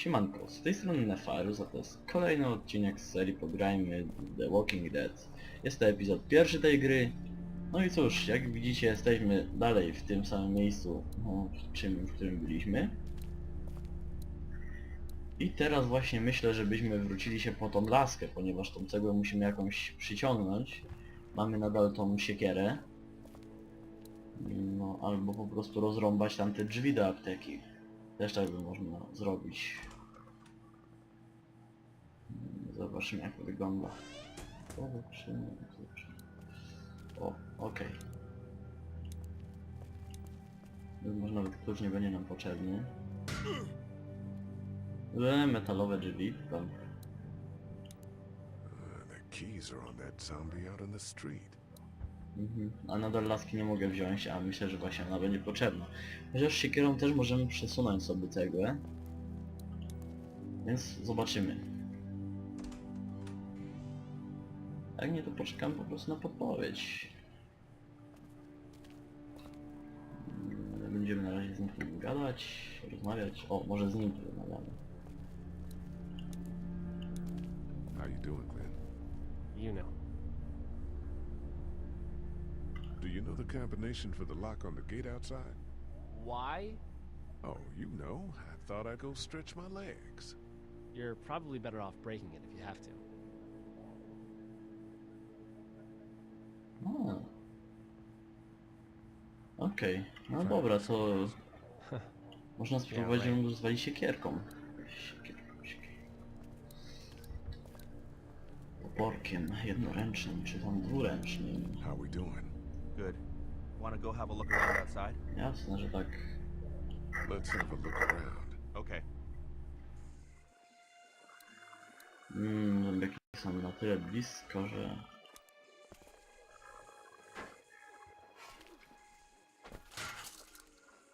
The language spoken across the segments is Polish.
Siemanko, z tej strony Nefarus, a to jest kolejny odcinek z serii Pograjmy The Walking Dead. Jest to epizod pierwszy tej gry. No i cóż, jak widzicie jesteśmy dalej w tym samym miejscu, no, w czym, w którym byliśmy. I teraz właśnie myślę, żebyśmy wrócili się po tą laskę, ponieważ tą cegłę musimy jakąś przyciągnąć. Mamy nadal tą siekierę. No, albo po prostu rozrąbać tam te drzwi do apteki. Też tak by można zrobić. Zobaczymy jak to wygląda. Zobaczymy, zobaczymy. O, okej. Okay. Może nawet klucz nie będzie nam potrzebny. Metalowe drzwi, tam. The keys are on that zombie out the street. Mhm. A nadal laski nie mogę wziąć, a myślę, że właśnie ona będzie potrzebna. Chociaż siekierą też możemy przesunąć sobie cegłę. Więc zobaczymy. Jak nie, to poczekam po prostu na podpowiedź. Mm, Będziemy na razie z nim gadać, rozmawiać. O, może z nim tu rozmawiamy. How you doing, Glenn? You know. Do you know the combination for the lock on the gate outside? Why? Oh, you know. I thought I'd go stretch my legs. You're probably better off breaking it if you have to. A. Okej, no dobra, to można spróbować ją rozwalić siekierką. Siekierką, siekierką. Toporkiem jednoręcznym, czy tam dwuręcznym. How we doing? Good. Want to go have a look around outside? Jasne, że tak. Let's have a look around. Okay. Mmm, zombiaki są na tyle blisko, że...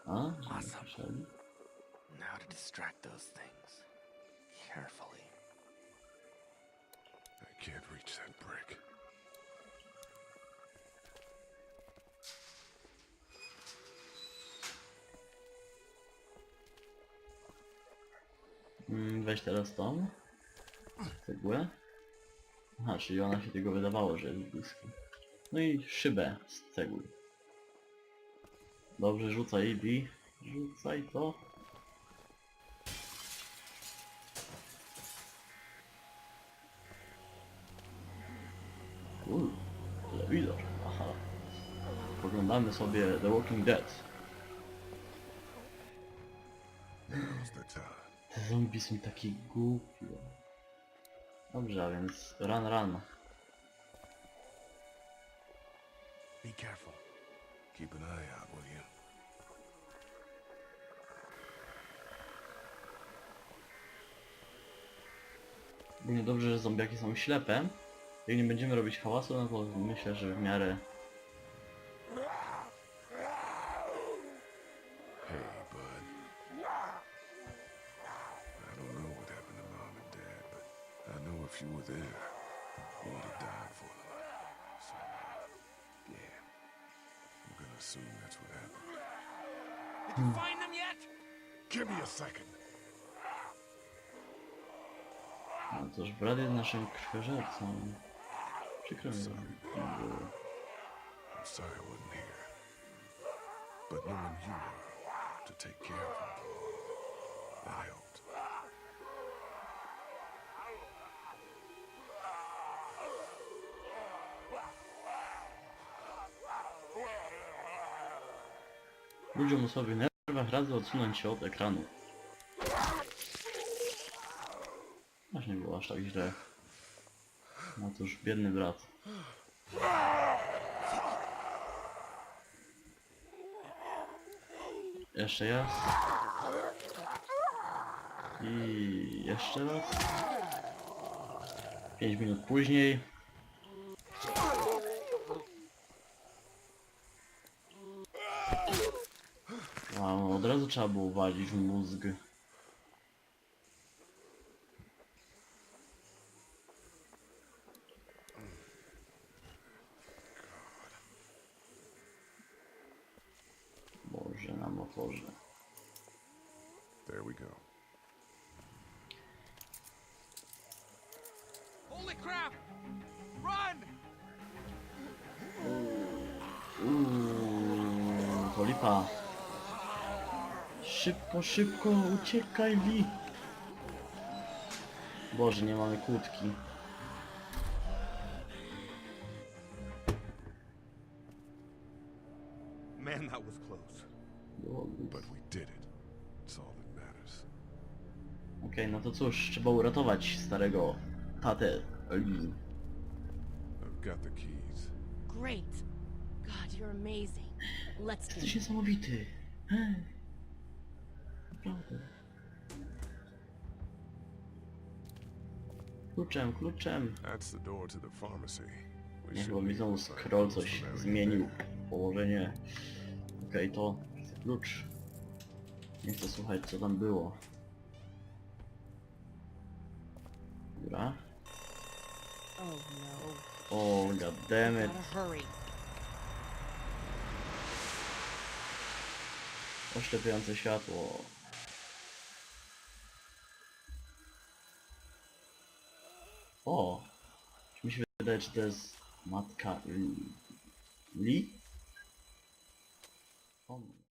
A? Awesome. Słyszeli? Now to distract those things. Carefully. Weź teraz tą cegłę. Aha, czyli ona się tego wydawało, że jest blisko. No i szybę z cegły. Dobrze, rzucaj Bi. Rzucaj to. Uuu, telewizor. Aha. Poglądamy sobie The Walking Dead. Now's the time. Te zombie są takie głupie. Dobrze, a więc run run. Be careful. Keep an eye out, will you? Równie dobrze, że zombiaki są ślepe. Jak nie będziemy robić hałasu, no to myślę, że w miarę... Brat jest naszym krwiożercą. Przykro mi. I'm sorry I wasn't here. But knowing you were to take care of him, that helped. Ludziom o sobie nerwach radzę odsunąć się od ekranu. Było aż tak źle. No cóż, biedny brat. Jeszcze raz. I jeszcze raz. 5 minut później. Wow, od razu trzeba było walić w mózg. Boże. There we go. Holy crap! Run! Uuu, to. Szybko, szybko, uciekaj Li. Boże, nie mamy kłódki. Man, that was close. But we did it. It's all that matters. Okej, no to cóż, trzeba uratować starego tatę Li. I've got the keys. Great. God, you're amazing. Let's Jesteś do niesamowity. Hej. Naprawdę. Kluczem, kluczem. That's the door to the pharmacy. We Nie, should chyba mi znowu scroll coś zmienił. Położenie. Okej, to klucz. Nie chcę słuchać co tam było. Dobra. Oh no. O, goddammit. Gotta hurry. Oślepiające światło. O! Mi się wydaje, czy to jest matka Li? Li? O.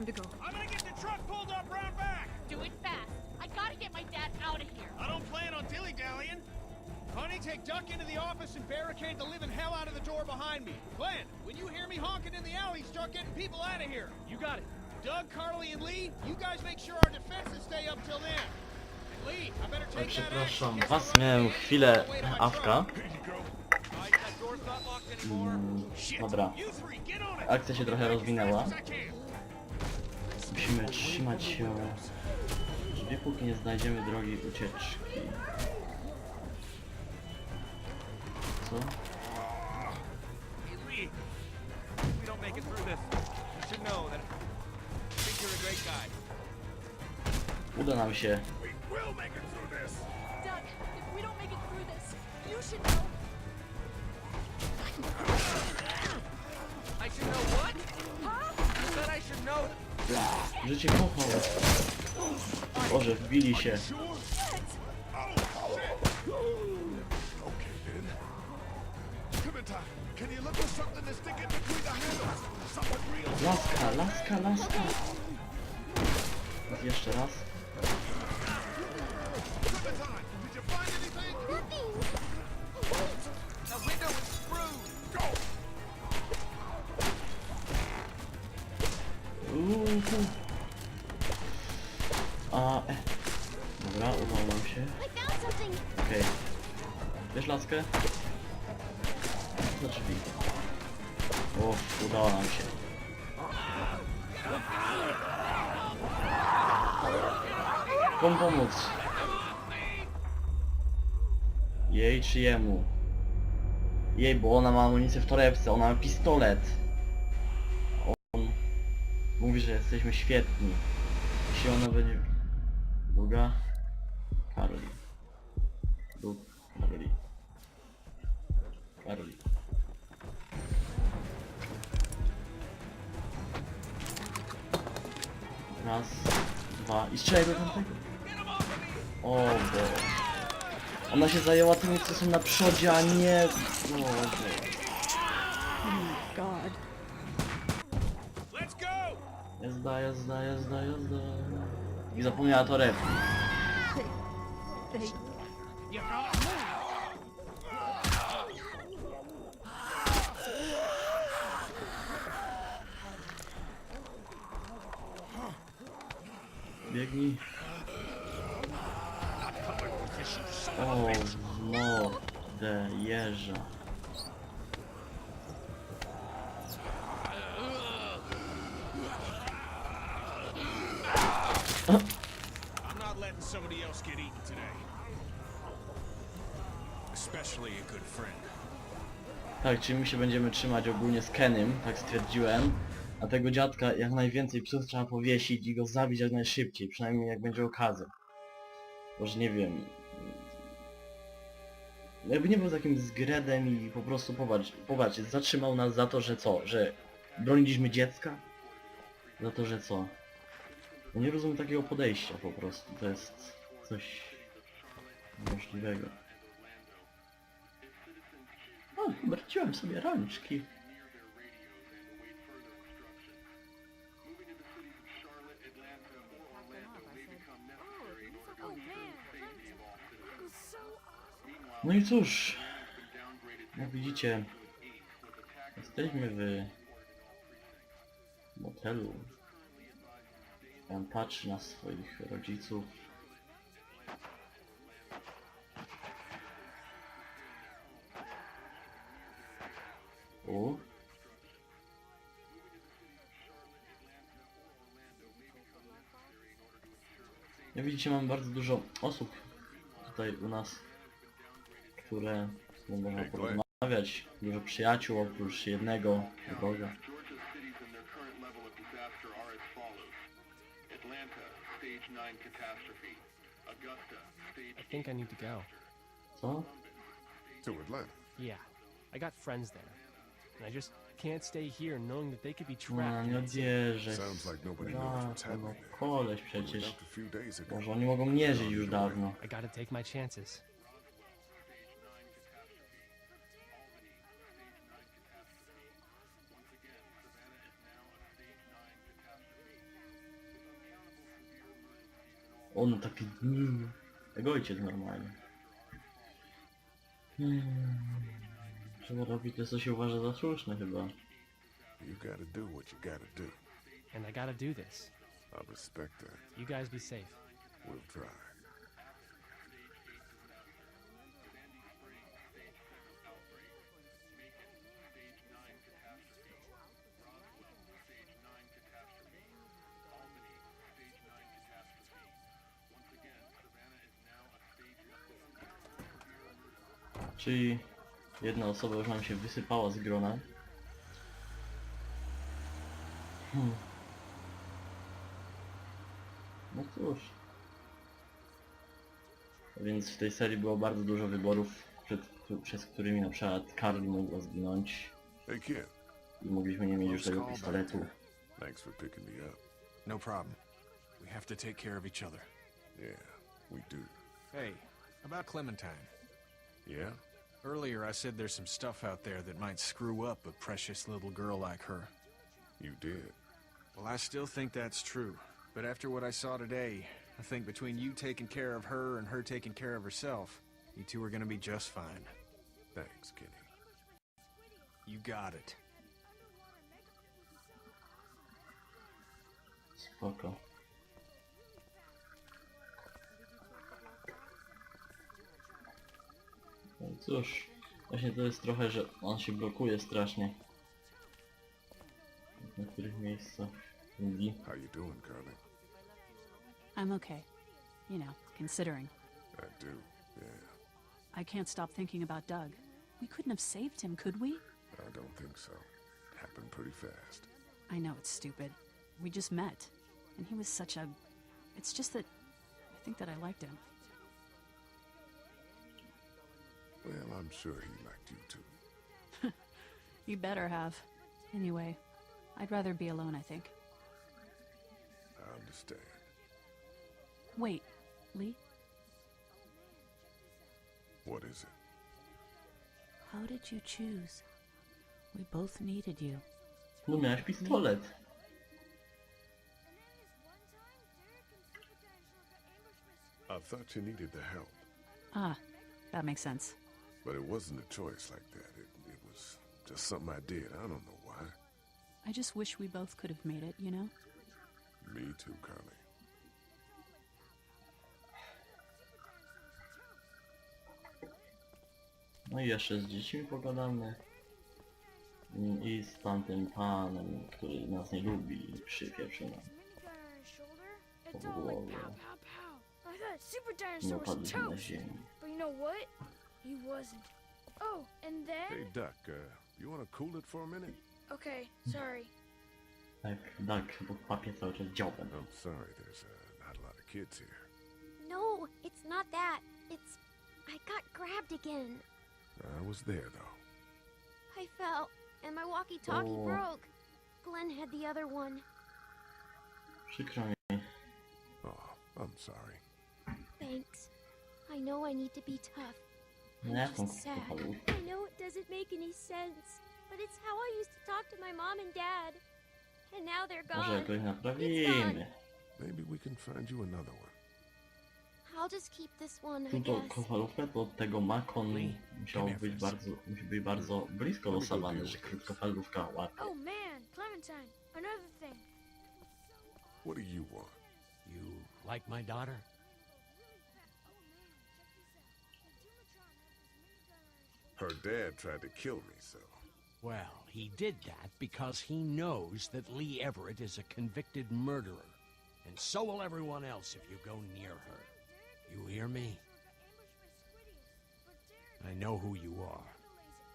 time to go. I'm gonna get the truck pulled up round back. Do it fast. I gotta get my dad out of here. I don't plan on dilly-dallying. Honey, take Duck into the office and barricade the living hell out of the door behind me. Glenn, when you hear me honking in the alley, start getting people out of here. You got it. Doug, Carly, and Lee, you guys make sure our defenses stay up till then. And Lee, I better Oj, take that przepraszam action. was, miałem chwilę awka. Alright, that door's not locked anymore. Shit. dobra. You three, get on it. Akcja się trochę rozwinęła. Musimy trzymać się drzwi, póki nie znajdziemy drogi ucieczki. Co? Uda nam się. I should know what? You said I should know. Życie kochał. Boże, wbili się. Laska, laska, laska. Jeszcze raz. Uuu. A, e. Dobra, nam się. Okej. Bierz laskę. Do drzwi. Uff, udało nam się. Komu pomóc? Jej czy jemu? Jej, bo ona ma amunicję w torebce, ona ma pistolet. Mówi, że jesteśmy świetni. Jeśli ona będzie... Druga? Karoli. Lub Karoli. Karoli. Raz, dwa i strzelaj do tamtego. O Boże. Ona się zajęła tymi, co są na przodzie, a nie... Boże. Jazda, jazda, jazda, jazda. I zapomniała torebki. Biegnij. O, mordę jeża. Tak, czyli my się będziemy trzymać ogólnie z Kenym, tak stwierdziłem. A tego dziadka jak najwięcej psów trzeba powiesić i go zabić jak najszybciej, przynajmniej jak będzie okazja. Może nie wiem... Jakby nie był takim zgredem i po prostu popatrz, popatrz, zatrzymał nas za to, że co? Że broniliśmy dziecka? Za to, że co? No nie rozumiem takiego podejścia po prostu, to jest coś niemożliwego. O, obraciłem sobie rączki. No i cóż, jak widzicie, jesteśmy w motelu. Pan patrzy na swoich rodziców. U. Jak widzicie, mamy bardzo dużo osób tutaj u nas, które którymi można porozmawiać. Dużo przyjaciół oprócz jednego wroga. I think I need to go. Co? To Atlanta. Yeah, I got friends there. And I just can't stay here knowing that they could be No, trapped. odjeżdżę. Sounds like nobody knows what's Brawo, no happening there. koleś We przecież. left a few days ago. Może oni mogą nie żyć już dawno. I gotta take my chances. On taki... mm, Jak ojciec normalnie. Hmm. Trzeba robić to, co się uważa za słuszne chyba. You gotta do what you gotta do. And I gotta do this. I respect that. You guys be safe. We'll try. Czyli jedna osoba już nam się wysypała z grona. Hmm. No cóż. Więc w tej serii było bardzo dużo wyborów, przed, przez którymi na przykład Carly mogła zginąć Hey kid, i mogliśmy nie mieć już tego pistoletu. thanks for picking me up. No problem. We have to take care of each other. Yeah, we do. Hey, about Clementine. Yeah? Earlier I said there's some stuff out there that might screw up a precious little girl like her. You did. Well, I still think that's true. But after what I saw today, I think between you taking care of her and her taking care of herself, you two are gonna be just fine. Thanks, Kenny. You got it. Spoko. No i cóż, właśnie to jest trochę, że on się blokuje strasznie. W niektórych miejscach. Mówi. How you doing, Carly? I'm okay. You know, considering. I do. Yeah, I can't stop thinking about Doug. We couldn't have saved him, could we? I don't think so. Happened pretty fast. I know it's stupid. We just met. And he was such a. It's just that. I think that I liked him. Well, I'm sure he liked you too. You better have. Anyway, I'd rather be alone, I think. I understand. Wait, Lee, What is it? how did you choose? We both needed you. No miałeś pistolet. I thought you needed the help, Ah, that makes sense. But it wasn't a choice like that. It, it was just something I did. I don't know why. I just wish we both could have made it, you know? Me too, Carly. No i jeszcze z dziećmi pogadamy. I z tamtym panem, który nas nie lubi i przypieprzył nam. shoulder, it's all like pow, pow, pow. I thought Super Nie Dinosaur na toast, ziemi. but you know what? He wasn't. Oh, and then... Hey, Duck, uh, you want to cool it for a minute? Okay, sorry. Tak, tak, bo papie cały czas dziobem. I'm sorry, there's uh, not a lot of kids here. No, it's not that. It's. I got grabbed again. I was there, though. I fell, and my walkie talkie Oh. broke. Glenn had the other one. She mi. Oh, I'm sorry. Thanks. I know I need to be tough. I'm Nie, tą just sad. I know it doesn't make any sense, but it's how I used to talk to my mom and dad. And now they're Może gone. jakoś naprawimy. Maybe we can find you another one. I'll just keep this one, I Tą guess. krótkofalówkę to od tego Makon musiało być bardzo, musi być bardzo blisko do sawany, że krótkofalówka łapie. Oh man, Clementine, another thing. What do you want? You like my daughter? Her dad tried to kill me, so. Well, he did that because he knows that Lee Everett is a convicted murderer. And so will everyone else if you go near her. You hear me? I know who you are.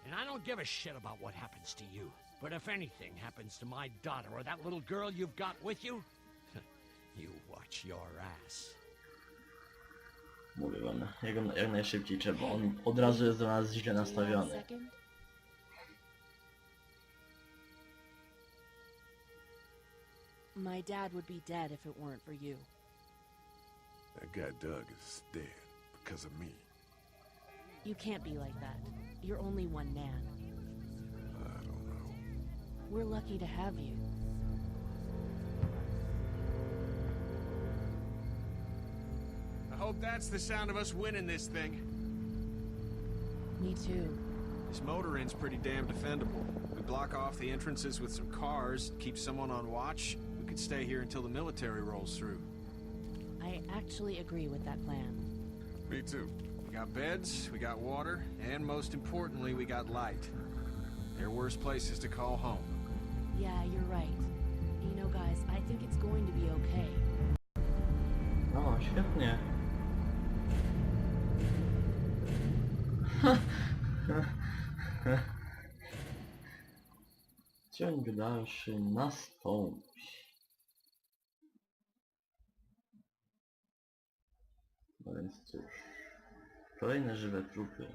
And I don't give a shit about what happens to you. But if anything happens to my daughter or that little girl you've got with you, you watch your ass. Mówię wam, jak, jak najszybciej trzeba. On od razu jest do nas źle nastawiony. My dad would be dead if it weren't for you. That guy Doug is dead because of me. You can't be like that. You're only one man. I don't know. We're lucky to have you. I hope that's the sound of us winning this thing. Me too. This motor inn's pretty damn defendable. We block off the entrances with some cars, keep someone on watch. We could stay here until the military rolls through. I actually agree with that plan. Me too. We got beds, we got water, and most importantly, we got light. There are worse places to call home. Yeah, you're right. You know, guys, I think it's going to be okay. O, świetnie. Ciąg dalszy nastąpi. No więc cóż. Kolejne żywe trupy.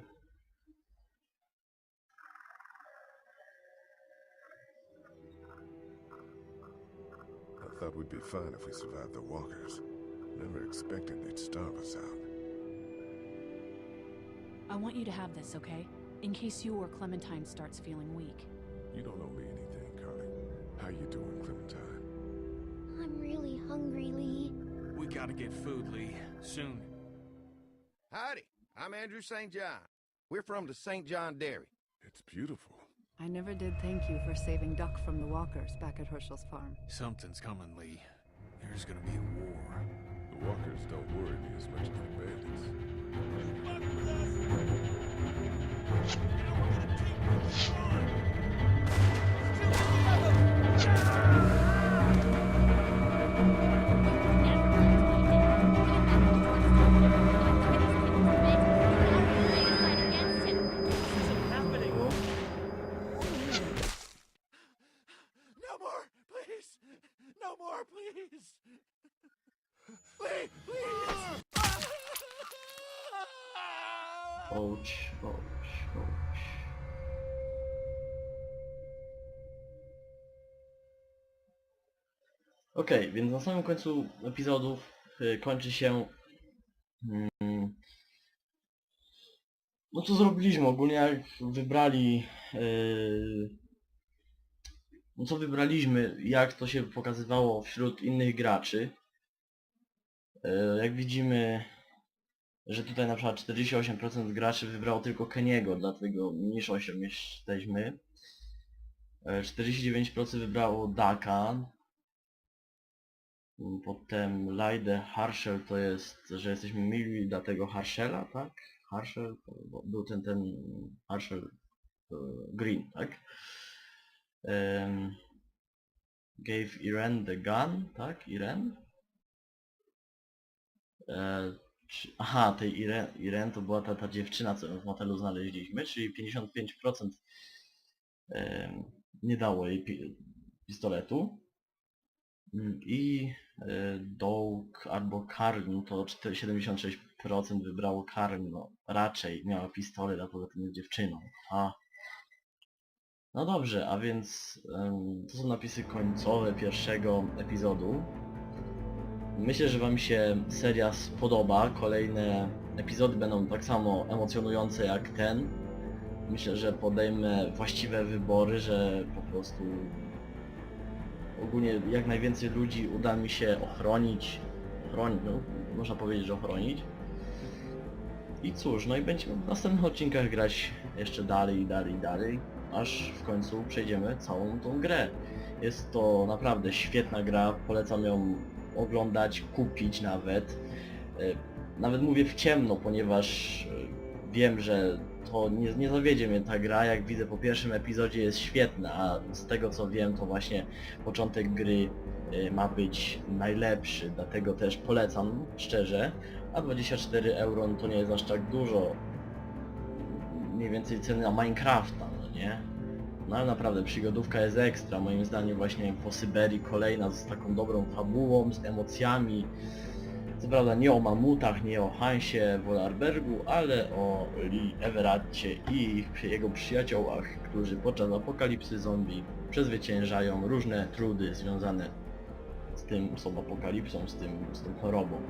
I thought we'd be fine if we survived the walkers. Never expected they'd starve us out. I want you to have this, okay? In case you or Clementine starts feeling weak. You don't owe me anything, Carly. How you doing, Clementine? I'm really hungry, Lee. We gotta get food, Lee. Soon. Howdy, I'm Andrew St. John. We're from the St. John Dairy. It's beautiful. I never did thank you for saving Duck from the walkers back at Herschel's farm. Something's coming, Lee. There's gonna be a war. Walkers don't worry me as much as the bandits. No Ouch, ouch, ouch. Okej, więc na samym końcu epizodów y, kończy się... Mm, no co zrobiliśmy? Ogólnie jak wybrali... y, no co wybraliśmy, jak to się pokazywało wśród innych graczy. Y, jak widzimy, że tutaj na przykład 48% graczy wybrało tylko Keniego, dlatego mniejszością jesteśmy. E, 49% wybrało Daka. Mm, Potem Laide Harshel to jest, że jesteśmy mili dla tego Harshela, tak? Harshel, bo- był ten, ten Harshel e, Green, tak? Em, gave Irene the gun, tak? Irene? E, Aha, tej Iren, to była ta, ta dziewczyna, co w motelu znaleźliśmy, czyli 55% em, nie dało jej pi pistoletu. Mm, I y, Doug albo Karl, to 4 76% wybrało Karl, no raczej miała pistolet, a poza tym jest dziewczyną. A. No dobrze, a więc to są napisy końcowe pierwszego epizodu. Myślę, że Wam się seria spodoba. Kolejne epizody będą tak samo emocjonujące jak ten. Myślę, że podejmę właściwe wybory, że po prostu ogólnie jak najwięcej ludzi uda mi się ochronić. Ochronić, no, można powiedzieć, że ochronić. I cóż, no i będziemy w następnych odcinkach grać jeszcze dalej i dalej i dalej, aż w końcu przejdziemy całą tą grę. Jest to naprawdę świetna gra, polecam ją oglądać, kupić nawet. E, Nawet mówię w ciemno, ponieważ e, wiem, że to nie, nie zawiedzie mnie ta gra, jak widzę po pierwszym epizodzie jest świetna, a z tego co wiem to właśnie początek gry e, ma być najlepszy, dlatego też polecam szczerze, a 24 euro no to nie jest aż tak dużo, mniej więcej ceny na Minecrafta, no nie? No ale naprawdę przygodówka jest ekstra, moim zdaniem właśnie po Syberii kolejna z taką dobrą fabułą, z emocjami. Co prawda nie o mamutach, nie o Hansie Wollerbergu, ale o Lee Everatcie i jego przyjaciołach, którzy podczas apokalipsy zombie przezwyciężają różne trudy związane z tym, z apokalipsą, z, tym, z tą chorobą.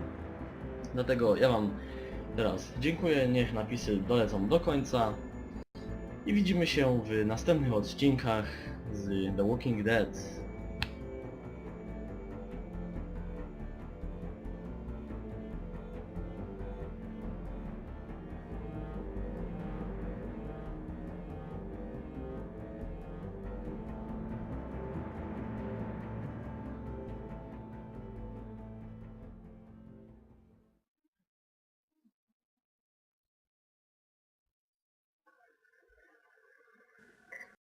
Dlatego ja Wam teraz dziękuję, niech napisy dolecą do końca. I widzimy się w następnych odcinkach z The Walking Dead.